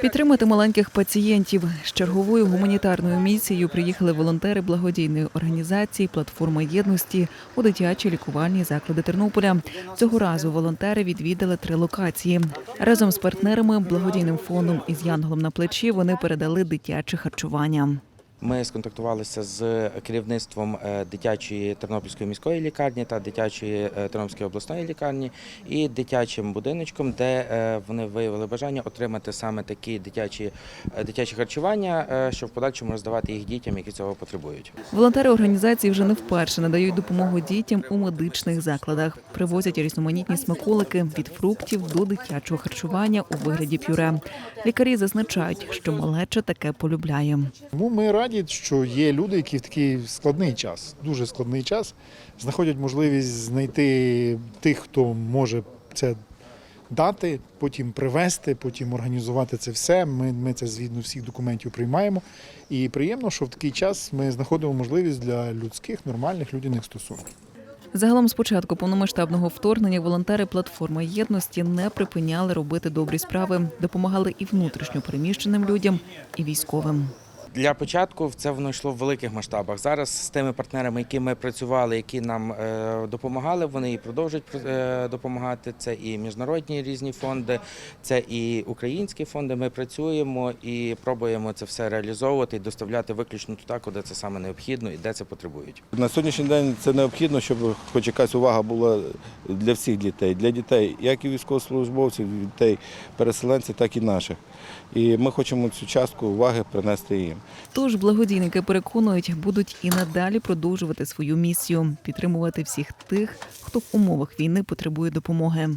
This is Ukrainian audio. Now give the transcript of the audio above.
Підтримати маленьких пацієнтів з черговою гуманітарною місією приїхали волонтери благодійної організації Платформа єдності у дитячі лікувальні заклади Тернополя. Цього разу волонтери відвідали три локації. Разом з партнерами, благодійним фондом із Янголом на плечі вони передали дитяче харчування. Ми сконтактувалися з керівництвом е, дитячої Тернопільської міської лікарні та дитячої е, Тернопільської обласної лікарні і дитячим будиночком, де е, вони виявили бажання отримати саме такі дитячі, дитячі харчування, щоб в подальшому роздавати їх дітям, які цього потребують. Волонтери організації вже не вперше надають допомогу дітям у медичних закладах. Привозять різноманітні смаколики від фруктів до дитячого харчування у вигляді пюре. Лікарі зазначають, що малеча таке полюбляє. Тому ми раді, що є люди, які в такий складний час, дуже складний час, знаходять можливість знайти тих, хто може це дати, потім привезти, потім організувати це все. Ми, ми це згідно всіх документів приймаємо. І приємно, що в такий час ми знаходимо можливість для людських, нормальних людяних стосунків. Загалом з початку повномасштабного вторгнення волонтери платформи єдності не припиняли робити добрі справи, допомагали і внутрішньо переміщеним людям, і військовим. Для початку це воно йшло в великих масштабах. Зараз з тими партнерами, які ми працювали, які нам е, допомагали, вони і продовжують е, допомагати. Це і міжнародні різні фонди, це і українські фонди. Ми працюємо і пробуємо це все реалізовувати і доставляти виключно туди, куди це саме необхідно і де це потребують. На сьогоднішній день це необхідно, щоб хоч якась увага була для всіх дітей, для дітей, як і військовослужбовців, дітей переселенців, так і наших. І ми хочемо цю частку уваги принести їм. Тож благодійники переконують, будуть і надалі продовжувати свою місію підтримувати всіх тих, хто в умовах війни потребує допомоги.